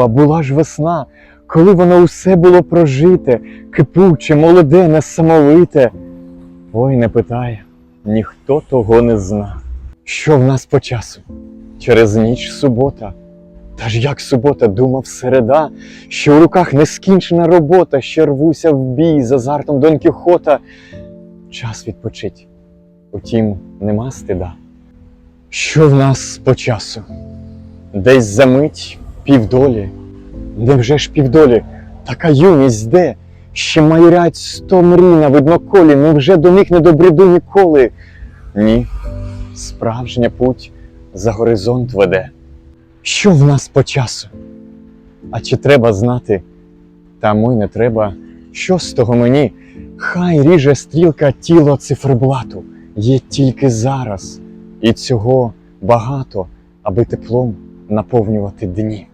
А була ж весна, коли воно усе було прожите, кипуче, молоде, несамовите. Ой, не питай, ніхто того не зна. Що в нас по часу? Через ніч субота. Та ж як субота, думав середа, що в руках нескінчена робота, що рвуся в бій з азартом Дон Кіхота. Час відпочить. Утім, нема стида. Що в нас по часу? Десь за мить півдолі. Невже ж півдолі? Така юність де? Ще майорять сто мрій на видноколі, невже до них не добреду ніколи? Ні, справжня путь за горизонт веде. Що в нас по часу? А чи треба знати? Та й не треба. Що з того мені? Хай ріже стрілка тіло циферблату, є тільки зараз, і цього багато, аби теплом наповнювати дні.